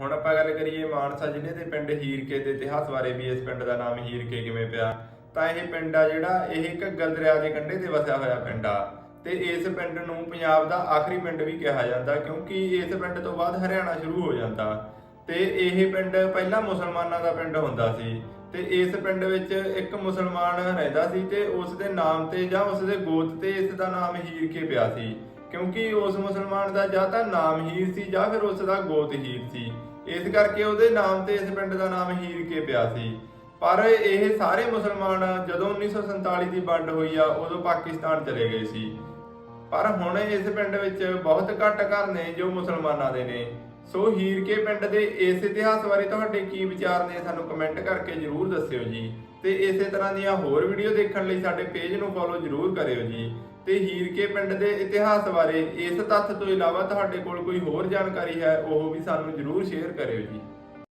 ਹੁਣ ਆਪਾਂ ਗੱਲ ਕਰੀਏ ਮਾਨਸਾ ਜ਼ਿਲ੍ਹੇ ਦੇ ਪਿੰਡ ਹੀਰਕੇ ਦੇ ਇਤਿਹਾਸ ਬਾਰੇ ਵੀ, ਇਸ ਪਿੰਡ ਦਾ ਨਾਮ ਹੀਰਕੇ ਕਿਵੇਂ ਪਿਆ? ਤਾਂ ਇਹ ਪਿੰਡ ਆ ਜਿਹੜਾ, ਇਹ ਘੱਗਰ ਦਰਿਆ ਦੇ ਕੰਢੇ ਤੇ ਵਸਿਆ ਹੋਇਆ ਪਿੰਡ ਆ। ਤੇ ਇਸ ਪਿੰਡ ਨੂੰ ਪੰਜਾਬ ਦਾ ਆਖਰੀ ਪਿੰਡ ਵੀ ਕਿਹਾ ਜਾਂਦਾ, ਕਿਉਂਕਿ ਇਸ ਪਿੰਡ ਤੋਂ ਬਾਅਦ ਹਰਿਆਣਾ ਸ਼ੁਰੂ ਹੋ ਜਾਂਦਾ। ਤੇ ਇਹ ਪਿੰਡ ਪਹਿਲਾਂ ਮੁਸਲਮਾਨਾਂ ਦਾ ਪਿੰਡ ਹੁੰਦਾ ਸੀ। ਤੇ ਇਸ ਪਿੰਡ ਵਿੱਚ ਇੱਕ ਮੁਸਲਮਾਨ ਰਹਿੰਦਾ ਸੀ ਤੇ ਉਸ ਦੇ ਨਾਮ ਤੇ ਜਾਂ ਉਸ ਦੇ ਗੋਤ ਤੇ ਇਸ ਦਾ ਨਾਮ ਹੀਰਕੇ ਪਿਆ ਸੀ। ਕਿਉਂਕਿ ਉਸ ਮੁਸਲਮਾਨ ਦਾ ਜਾਂ ਤਾਂ ਨਾਮ ਹੀਰ ਸੀ ਜਾਂ ਫਿਰ ਉਸ ਦਾ ਗੋਤ ਹੀਰ ਸੀ। ਇਸ ਕਰਕੇ ਉਹਦੇ ਨਾਮ ਤੇ ਇਸ ਪਿੰਡ ਦਾ ਨਾਮ ਹੀਰ ਕੇ ਪਿਆ ਸੀ। ਪਰ ਇਹ ਸਾਰੇ ਮੁਸਲਮਾਨ ਜਦੋਂ 1947 ਦੀ ਵੰਡ ਹੋਈ ਆ, ਉਦੋਂ ਪਾਕਿਸਤਾਨ ਚਲੇ ਗਏ ਸੀ। ਪਰ ਹੁਣ ਇਸ ਪਿੰਡ ਵਿੱਚ ਬਹੁਤ ਘੱਟ ਘਰ ਨੇ ਜੋ ਮੁਸਲਮਾਨਾਂ ਦੇ ਨੇ। ਸੋ ਹੀਰਕੇ ਪਿੰਡ ਦੇ ਇਸ ਇਤਿਹਾਸ ਬਾਰੇ ਤੁਹਾਡੇ ਕੀ ਵਿਚਾਰ ਨੇ ਸਾਨੂੰ ਕਮੈਂਟ ਕਰਕੇ ਜਰੂਰ ਦੱਸਿਓ ਜੀ। ਤੇ ਇਸੇ ਤਰ੍ਹਾਂ ਦੀਆਂ ਹੋਰ ਵੀਡੀਓ ਦੇਖਣ ਲਈ ਸਾਡੇ ਪੇਜ ਨੂੰ ਫੋਲੋ ਜਰੂਰ ਕਰਿਓ ਜੀ। ਤੇ ਹੀਰਕੇ ਪਿੰਡ ਦੇ ਇਤਿਹਾਸ ਬਾਰੇ ਇਸ ਤੱਥ ਤੋਂ ਇਲਾਵਾ ਤੁਹਾਡੇ ਕੋਲ ਕੋਈ ਹੋਰ ਜਾਣਕਾਰੀ ਹੈ, ਉਹ ਵੀ ਸਾਨੂੰ ਜਰੂਰ ਸ਼ੇਅਰ ਕਰਿਓ ਜੀ।